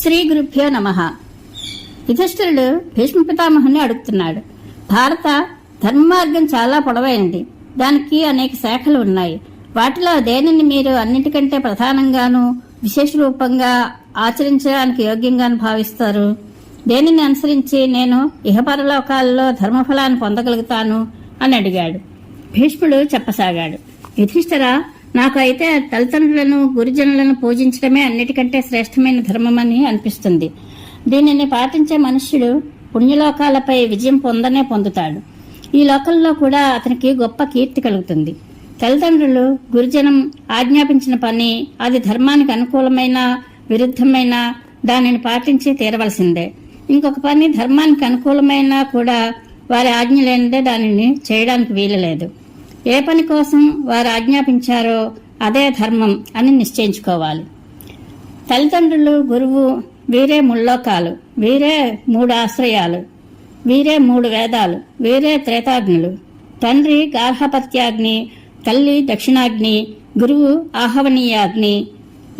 శ్రీ గురుభ్యో నమ. యుధిష్ఠిరుడు భీష్మ పితామహుని అడుగుతున్నాడు. భారత ధర్మ మార్గం చాలా పొడవైనది. దానికి అనేక శాఖలు ఉన్నాయి. వాటిలో దేనిని మీరు అన్నిటికంటే ప్రధానంగాను విశేష రూపంగా ఆచరించడానికి యోగ్యంగాను భావిస్తారు? దేనిని అనుసరించి నేను ఇహపరలోకాల్లో ధర్మఫలాన్ని పొందగలుగుతాను? అని అడిగాడు. భీష్ముడు చెప్పసాగాడు. యుధిష్ఠిర నాకు అయితే తల్లిదండ్రులను గురుజనులను పూజించడమే అన్నిటికంటే శ్రేష్టమైన ధర్మమని అనిపిస్తుంది. దీనిని పాటించే మనుష్యుడు పుణ్యలోకాలపై విజయం పొందనే పొందుతాడు. ఈ లోకంలో కూడా అతనికి గొప్ప కీర్తి కలుగుతుంది. తల్లిదండ్రులు గురుజనం ఆజ్ఞాపించిన పని అది ధర్మానికి అనుకూలమైన విరుద్ధమైన దానిని పాటించి తీరవలసిందే. ఇంకొక పని ధర్మానికి అనుకూలమైన కూడా వారి ఆజ్ఞ లేనిదే దానిని చేయడానికి వీలు ఏ పని కోసం వారు ఆజ్ఞాపించారో అదే ధర్మం అని నిశ్చయించుకోవాలి. తల్లిదండ్రులు గురువు వీరే ముల్లోకాలు వీరే మూడు ఆశ్రయాలు వీరే మూడు వేదాలు వీరే త్రేతాగ్నులు. తండ్రి గార్హపత్యాగ్ని తల్లి దక్షిణాగ్ని గురువు ఆహవనీయాగ్ని.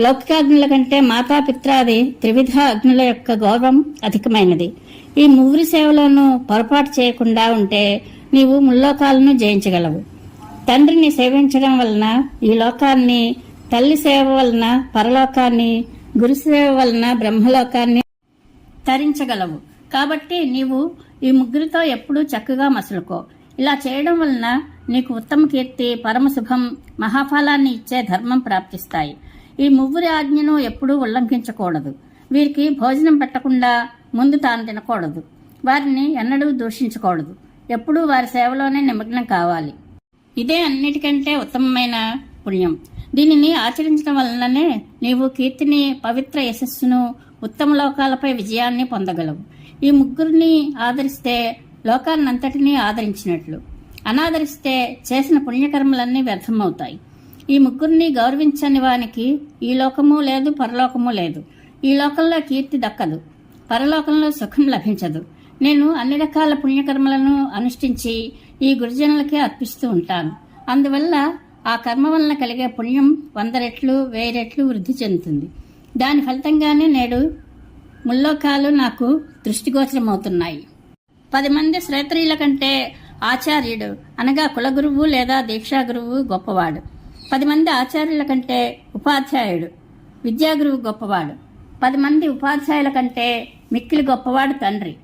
లౌకికాగ్నుల కంటే మాతాపిత్రాది త్రివిధ అగ్నుల యొక్క గౌరవం అధికమైనది. ఈ ముగ్గురి సేవలను పొరపాటు చేయకుండా ఉంటే నీవు ముల్లోకాలను జయించగలవు. తండ్రిని సేవించడం వలన ఈ లోకాన్ని తల్లి సేవ వలన పరలోకాన్ని గురు సేవ వలన బ్రహ్మలోకాన్ని తరించగలవు. కాబట్టి నీవు ఈ ముగ్గురితో ఎప్పుడూ చక్కగా మసులుకో. ఇలా చేయడం వలన నీకు ఉత్తమ కీర్తి పరమశుభం మహాఫలాన్ని ఇచ్చే ధర్మం ప్రాప్తిస్తాయి. ఈ ముగ్గురి ఆజ్ఞను ఎప్పుడూ ఉల్లంఘించకూడదు. వీరికి భోజనం పెట్టకుండా ముందు తాను తినకూడదు. వారిని ఎన్నడూ దూషించకూడదు. ఎప్పుడూ వారి సేవలోనే నిమగ్నం కావాలి. ఇదే అన్నిటికంటే ఉత్తమమైన పుణ్యం. దీనిని ఆచరించడం వలననే నీవు కీర్తిని పవిత్ర యశస్సును ఉత్తమ లోకాలపై విజయాన్ని పొందగలవు. ఈ ముగ్గురిని ఆదరిస్తే లోకాన్నంతటినీ ఆదరించినట్లు. అనాదరిస్తే చేసిన పుణ్యకర్మలన్నీ వ్యర్థమవుతాయి. ఈ ముగ్గురిని గౌరవించని వానికి ఈ లోకము లేదు పరలోకము లేదు. ఈ లోకంలో కీర్తి దక్కదు. పరలోకంలో సుఖం లభించదు. నేను అన్ని రకాల పుణ్యకర్మలను అనుష్ఠించి ఈ గురుజనులకే అర్పిస్తూ ఉంటాను. అందువల్ల ఆ కర్మ వలన కలిగే పుణ్యం వంద రెట్లు వెయ్యి రెట్లు వృద్ధి చెందుతుంది. దాని ఫలితంగానే నేడు ముల్లోకాలు నాకు దృష్టిగోచరమవుతున్నాయి. పది మంది శ్రేత్రియుల కంటే ఆచార్యుడు అనగా కులగురువు లేదా దీక్షా గురువు గొప్పవాడు. పది మంది ఆచార్యుల కంటే ఉపాధ్యాయుడు విద్యాగురువు గొప్పవాడు. పది మంది ఉపాధ్యాయుల కంటే మిక్కిలి గొప్పవాడు తండ్రి.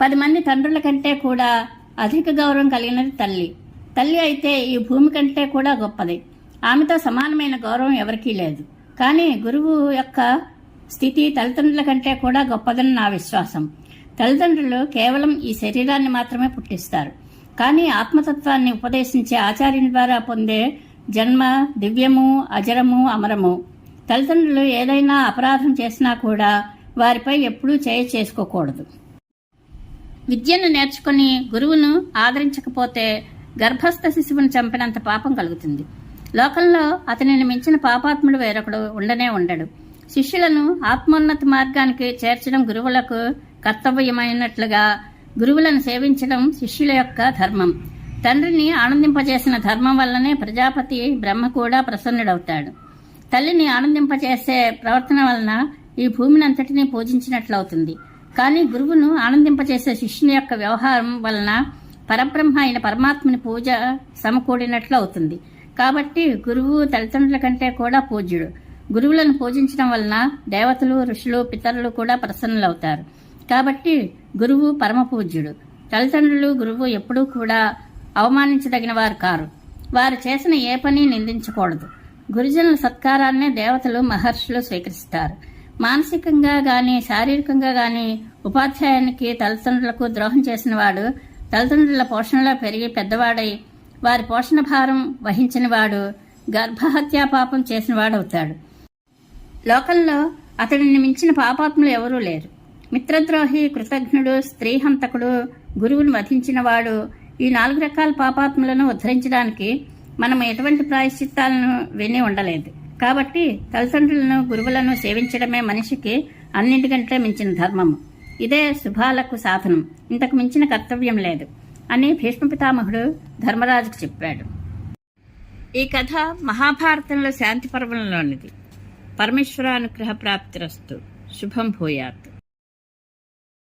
పది మంది తండ్రుల కంటే కూడా అధిక గౌరవం కలిగినది తల్లి. తల్లి అయితే ఈ భూమి కంటే కూడా గొప్పది. ఆమెతో సమానమైన గౌరవం ఎవరికీ లేదు. కానీ గురువు యొక్క స్థితి తల్లిదండ్రుల కంటే కూడా గొప్పదని నా విశ్వాసం. తల్లిదండ్రులు కేవలం ఈ శరీరాన్ని మాత్రమే పుట్టిస్తారు. కానీ ఆత్మతత్వాన్ని ఉపదేశించే ఆచార్యుని ద్వారా పొందే జన్మ దివ్యము అజరము అమరము. తల్లిదండ్రులు ఏదైనా అపరాధం చేసినా కూడా వారిపై ఎప్పుడూ చేయ చేసుకోకూడదు. విద్యను నేర్చుకుని గురువును ఆదరించకపోతే గర్భస్థ శిశువును చంపినంత పాపం కలుగుతుంది. లోకంలో అతనిని మించిన పాపాత్ముడు వేరొకడు ఉండనే ఉండడు. శిష్యులను ఆత్మోన్నత మార్గానికి చేర్చడం గురువులకు కర్తవ్యమైనట్లుగా గురువులను సేవించడం శిష్యుల యొక్క ధర్మం. తండ్రిని ఆనందింపజేసిన ధర్మం వల్లనే ప్రజాపతి బ్రహ్మ కూడా ప్రసన్నుడవుతాడు. తల్లిని ఆనందింపజేసే ప్రవర్తన వలన ఈ భూమిని అంతటినీ పూజించినట్లవుతుంది. కానీ గురువును ఆనందింపచేసే శిష్యుని యొక్క వ్యవహారం వలన పరబ్రహ్మ అయిన పరమాత్మని పూజ సమకూడినట్లు అవుతుంది. కాబట్టి గురువు తల్లిదండ్రుల కంటే కూడా పూజ్యుడు. గురువులను పూజించడం వలన దేవతలు ఋషులు పితరులు కూడా ప్రసన్నులవుతారు. కాబట్టి గురువు పరమ పూజ్యుడు. తల్లిదండ్రులు గురువు ఎప్పుడూ కూడా అవమానించదగిన వారు కారు. వారు చేసిన ఏ పని నిందించకూడదు. గురుజనుల సత్కారాన్నే దేవతలు మహర్షులు స్వీకరిస్తారు. మానసికంగా గాని శారీరకంగా గాని ఉపాధ్యాయునికి తల్లిదండ్రులకు ద్రోహం చేసిన వాడు తల్లిదండ్రుల పోషణలో పెరిగి పెద్దవాడై వారి పోషణ భారం వహించిన వాడు గర్భహత్యా పాపం చేసిన వాడవుతాడు లోకంలో అతడిని మించిన పాపాత్ములు ఎవరూ లేరు. మిత్రద్రోహి కృతజ్ఞుడు స్త్రీహంతకుడు గురువును వధించిన వాడు ఈ నాలుగు రకాల పాపాత్ములను ఉద్ధరించడానికి మనం ఎటువంటి ప్రాయశ్చిత్తాలను విని ఉండలేదు. కాబట్టి తల్లిదండ్రులను గురువులను సేవించడమే మనిషికి అన్నింటికంటే మించిన ధర్మము. ఇదే శుభాలకు సాధనం. ఇంతకు మించిన కర్తవ్యం లేదు అని భీష్మ పితామహుడు ధర్మరాజుకు చెప్పాడు. ఈ కథ మహాభారతంలో శాంతి పర్వంలోనిది. పరమేశ్వరానుగ్రహ ప్రాప్తిరస్తు. శుభం భూయాత్.